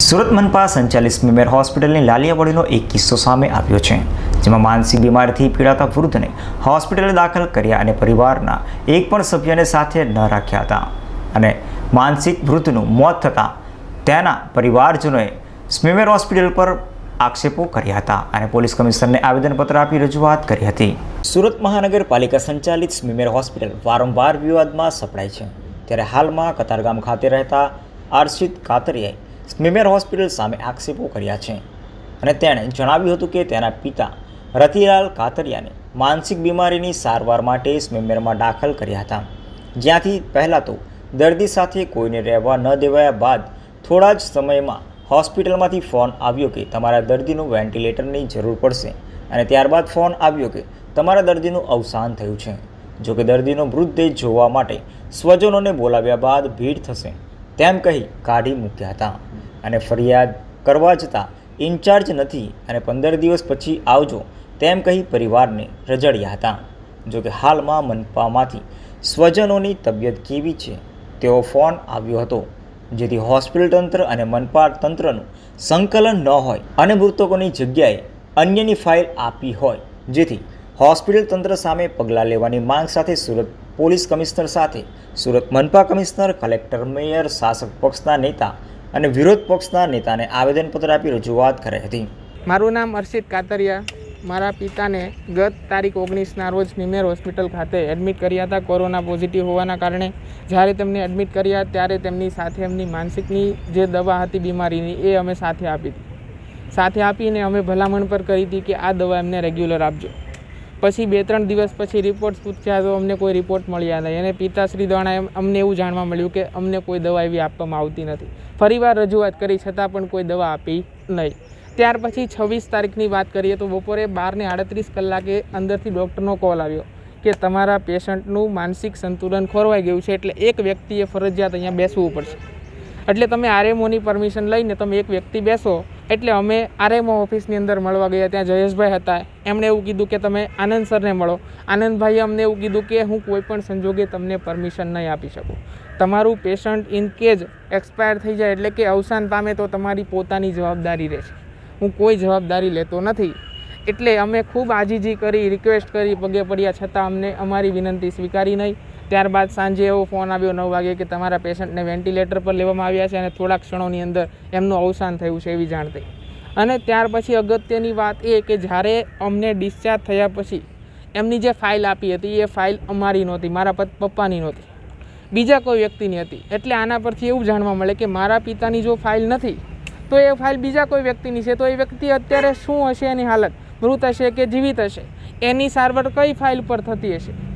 સુરત મનપા સંચાલિત સ્મીમેર હોસ્પિટલની લાલિયાવાડીનો એક કિસ્સો સામે આવ્યો છે, જેમાં માનસિક બીમારીથી પીડાતા વૃદ્ધને હોસ્પિટલે દાખલ કર્યા અને પરિવારના એક પણ સભ્યને સાથે ન રાખ્યા હતા. અને માનસિક વૃદ્ધનું મોત થતાં તેના પરિવારજનોએ સ્મીમેર હોસ્પિટલ પર આક્ષેપો કર્યા હતા અને પોલીસ કમિશનરને આવેદનપત્ર આપી રજૂઆત કરી હતી. સુરત મહાનગરપાલિકા સંચાલિત સ્મીમેર હોસ્પિટલ વારંવાર વિવાદમાં સપડાય છે. ત્યારે હાલમાં કતારગામ ખાતે રહેતા અર્ષિત કાતરિયાએ સ્મીમેર હોસ્પિટલ સામે આક્ષેપો કર્યા છે. અને તેણે જણાવ્યું હતું કે તેના પિતા રતિલાલ કાતરિયાને માનસિક બીમારીની સારવાર માટે સ્મીમેરમાં દાખલ કર્યા હતા. જ્યાંથી પહેલાં તો દર્દી સાથે કોઈને રહેવા ન દેવાયા બાદ થોડા જ સમયમાં હોસ્પિટલમાંથી ફોન આવ્યો કે તમારા દર્દીનું વેન્ટિલેટરની જરૂર પડશે અને ત્યારબાદ ફોન આવ્યો કે તમારા દર્દીનું અવસાન થયું છે. જોકે દર્દીનો મૃતદેહ જોવા માટે સ્વજનોને બોલાવ્યા બાદ ભીડ થશે. તેમ કહી કાઢી મૂક્યા હતા અને ફરિયાદ કરવા જતાં ઇન્ચાર્જ નથી અને પંદર દિવસ પછી આવજો તેમ કહી પરિવારને રજડ્યા હતા. જો કે હાલમાં મનપામાંથી સ્વજનોની તબિયત કેવી છે? તેવો ફોન આવ્યો હતો, જેથી હોસ્પિટલ તંત્ર અને મનપા તંત્રનું સંકલન ન હોય. અને મૃતકોની જગ્યાએ અન્યની ફાઇલ આપી હોય, જેથી હોસ્પિટલ તંત્ર સામે પગલાં લેવાની માંગ સાથે સુરત પોલીસ કમિશનર સાથે, સુરત મનપા કમિશનર, કલેક્ટર મેયર, શાસક પક્ષના નેતા અને વિરોધ પક્ષના નેતાને આવેદનપત્ર આપી રજૂઆત કરી હતી. મારું નામ અર્ષિત કાતરિયા. મારા પિતાને ગત તારીખ ઓગણીસના રોજ નિમેર હોસ્પિટલ ખાતે એડમિટ કર્યા હતા. કોરોના પોઝિટિવ હોવાના કારણે જ્યારે તેમને એડમિટ કર્યા ત્યારે તેમની સાથે એમની માનસિકની જે દવા હતી બીમારીની એ અમે સાથે આપી હતી. સાથે આપીને અમે ભલામણ પર કરી હતી કે આ દવા એમને રેગ્યુલર આપજો. પછી બે ત્રણ દિવસ પછી રિપોર્ટ પૂછ્યા તો અમને કોઈ રિપોર્ટ મળ્યા નહીં. અને પિતાશ્રી દ્વારા અમને એવું જાણવા મળ્યું કે અમને કોઈ દવા એવી આપવામાં આવતી નથી. ફરીવાર રજૂઆત કરી છતાં પણ કોઈ દવા આપી નહીં. ત્યાર પછી છવ્વીસ તારીખની વાત કરીએ તો બપોરે બારને આડત્રીસ કલાકે અંદરથી ડૉક્ટરનો કોલ આવ્યો કે તમારા પેશન્ટનું માનસિક સંતુલન ખોરવાઈ ગયું છે એટલે એક વ્યક્તિએ ફરજિયાત અહીંયા બેસવું પડશે. એટલે તમે આરએમઓની પરમિશન લઈને તમે એક વ્યક્તિ બેસો એટલે અમે આરએમઓ ઓફિસની અંદર મળવા ગયા. ત્યાં જયેશભાઈ હતા. એમણે એવું કીધું કે તમે આનંદ સરને મળો. આનંદભાઈએ અમને એવું કીધું કે હું કોઈ પણ સંજોગે તમને પરમિશન નહીં આપી શકું. તમારું પેશન્ટ ઇન કેજ એક્સપાયર થઈ જાય એટલે કે અવસાન પામે તો તમારી પોતાની જવાબદારી રહેશે. હું કોઈ જવાબદારી લેતો નથી. એટલે અમે ખૂબ આજીજી કરી રિક્વેસ્ટ કરી, પગે પડ્યા છતાં અમને અમારી વિનંતી સ્વીકારી નહીં. ત્યારબાદ સાંજે એવો ફોન આવ્યો નવ વાગે કે તમારા પેશન્ટને વેન્ટિલેટર પર લેવામાં આવ્યા છે અને થોડાક ક્ષણોની અંદર એમનું અવસાન થયું છે એવી જાણ થઈ. અને ત્યાર પછી અગત્યની વાત એ કે જ્યારે અમને ડિસ્ચાર્જ થયા પછી એમની જે ફાઇલ આપી હતી, એ ફાઇલ અમારી નહોતી, મારા પપ્પાની નહોતી. બીજા કોઈ વ્યક્તિની હતી. એટલે આના પરથી એવું જાણવા મળે કે મારા પિતાની જો ફાઇલ નથી, તો એ ફાઇલ બીજા કોઈ વ્યક્તિની છે. તો એ વ્યક્તિ અત્યારે શું હશે એની હાલત? મૃત હશે કે જીવિત હશે? એની સારવાર કઈ ફાઇલ પર થતી હશે?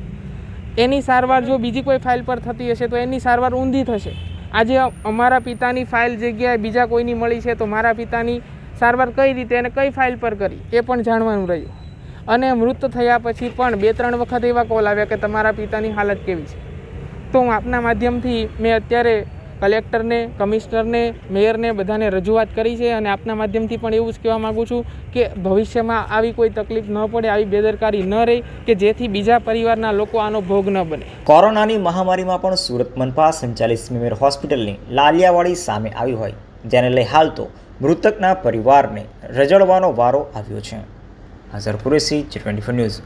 એની સારવાર જો બીજી કોઈ ફાઇલ પર થતી હશે તો એની સારવાર ઊંધી થશે. આજે અમારા પિતાની ફાઇલ જગ્યાએ બીજા કોઈની મળી છે તો મારા પિતાની સારવાર કઈ રીતે અને કઈ ફાઇલ પર કરી એ પણ જાણવાનું રહ્યું. અને મૃત થયા પછી પણ બે ત્રણ વખત એવા કોલ આવ્યા કે તમારા પિતાની હાલત કેવી છે. તો હું આપના માધ્યમથી મેં અત્યારે કલેક્ટરને, કમિશનરને, મેયરને બધાને રજૂઆત કરી છે અને આપના માધ્યમથી પણ એવું જ કહેવા માગું છું કે ભવિષ્યમાં આવી કોઈ તકલીફ ન પડે, આવી બેદરકારી ન રહે કે જેથી બીજા પરિવારના લોકો આનો ભોગ ન બને. કોરોનાની મહામારીમાં પણ સુરત મનપા સંચાલિત સ્મીમેર હોસ્પિટલની લાલિયાવાડી સામે આવી હોય, જેને લઈ હાલ તો મૃતકના પરિવારને રજડવાનો વારો આવ્યો છે. હાજર કુરેશી ટ્વેન્ટી ન્યૂઝ